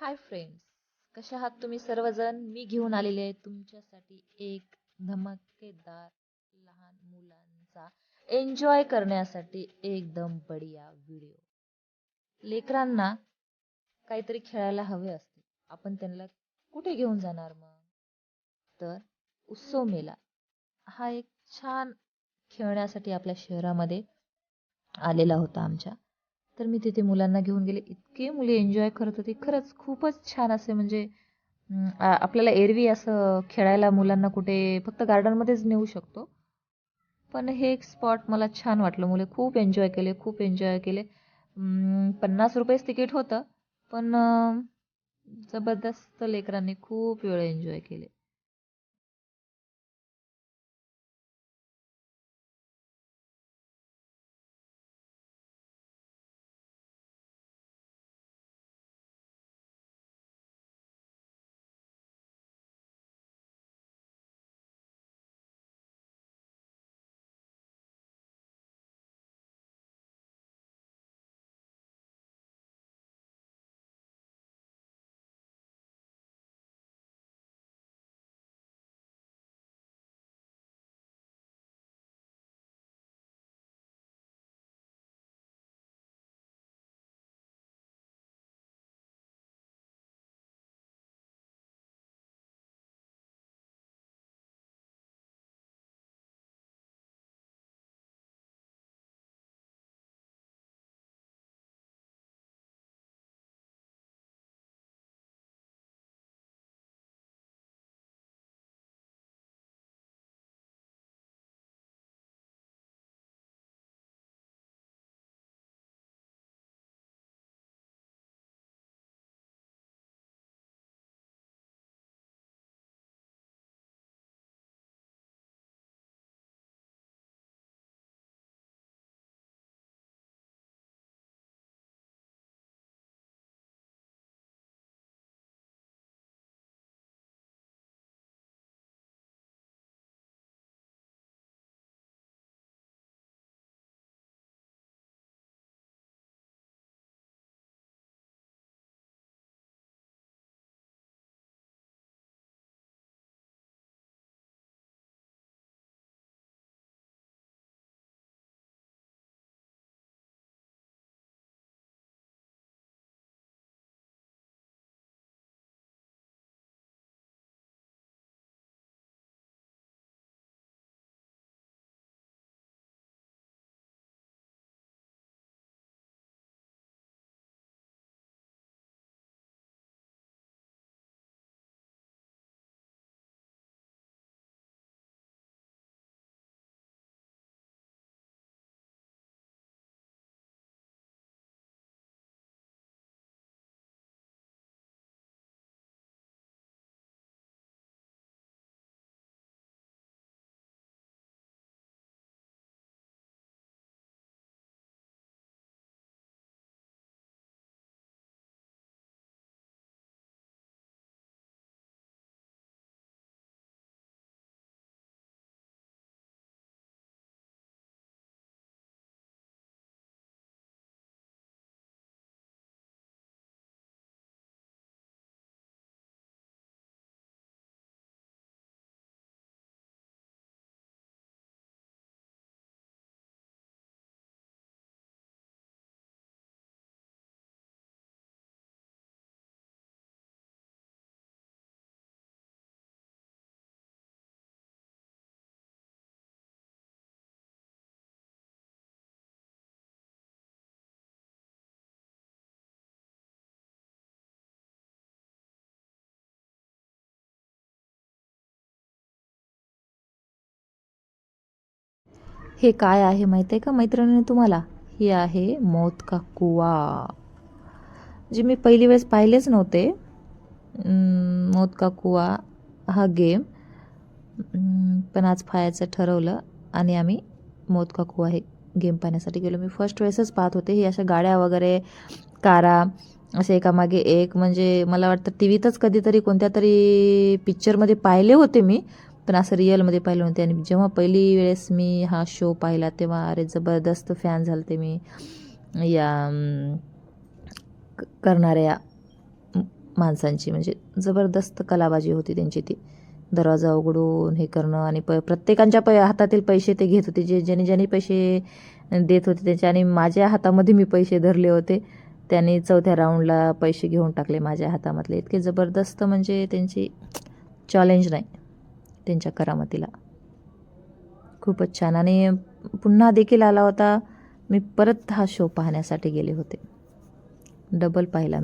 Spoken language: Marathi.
हाय फ्रेंड्स कशा आहात तुम्ही सर्वजण? मी घेऊन आलेले आहे तुमच्यासाठी एक धमाकेदार लहान मुलांचा एन्जॉय करण्यासाठी एकदम बढिया व्हिडिओ लेकरांना काहीतरी खेळायला हवे असते. आपण त्यांना कुठे घेऊन जाणार मग? तर उत्सव मेला. हा एक छान खेळण्यासाठी आपल्या शहरामध्ये आलेला होता आमच्या. तर मी तिथे मुलांना घेऊन गेले. इतके मुले एन्जॉय करत होते. खरंच खूपच छान असे म्हणजे आपल्याला एरवी असं खेळायला मुलांना कुठे फक्त गार्डनमध्येच नेऊ शकतो. पण हे एक स्पॉट मला छान वाटलं. मुले खूप एन्जॉय केले खूप एन्जॉय केले. पन्नास रुपयेच तिकीट होतं. पण जबरदस्त लेकरांनी खूप वेळ एन्जॉय केले. हे काय आहे माहीत आहे का? मैत्रिणीने तुम्हाला? हे आहे मौत का कुवा. जे मी पहिली वेळेस पाहिलेच नव्हते मौत का कुवा हा गेम पण आज पाहायचं ठरवलं आणि आम्ही मौत का कुवा हे गेम पाहण्यासाठी गेलो. मी फर्स्ट वेळेसच पाहत होते. हे अशा गाड्या वगैरे कारा असे एकामागे एक म्हणजे मला वाटतं टी व्हीतच कधीतरी कोणत्या तरी पिक्चरमध्ये पाहिले होते मी पण असं रिअलमध्ये पाहिलं नव्हते. आणि जेव्हा पहिली वेळेस मी हा शो पाहिला तेव्हा अरे जबरदस्त फॅन झालते मी. या क- करणाऱ्या माणसांची. म्हणजे जबरदस्त कलाबाजी होती त्यांची ती. दरवाजा उघडून हे करणं आणि प प्रत्येकांच्या प हातातील पैसे ते घेत होते. जे ज्याने ज्याने पैसे देत होते त्यांचे आणि माझ्या हातामध्ये मी पैसे धरले होते त्यांनी चौथ्या राऊंडला पैसे घेऊन टाकले माझ्या हातामधले. इतके जबरदस्त म्हणजे त्यांची चॅलेंज नाही. त्यांच्या करामतीला. खूपच छान. आणि पुन्हा देखील आला होता. मी परत हा शो पाहण्यासाठी गेले होते. डबल पाहिला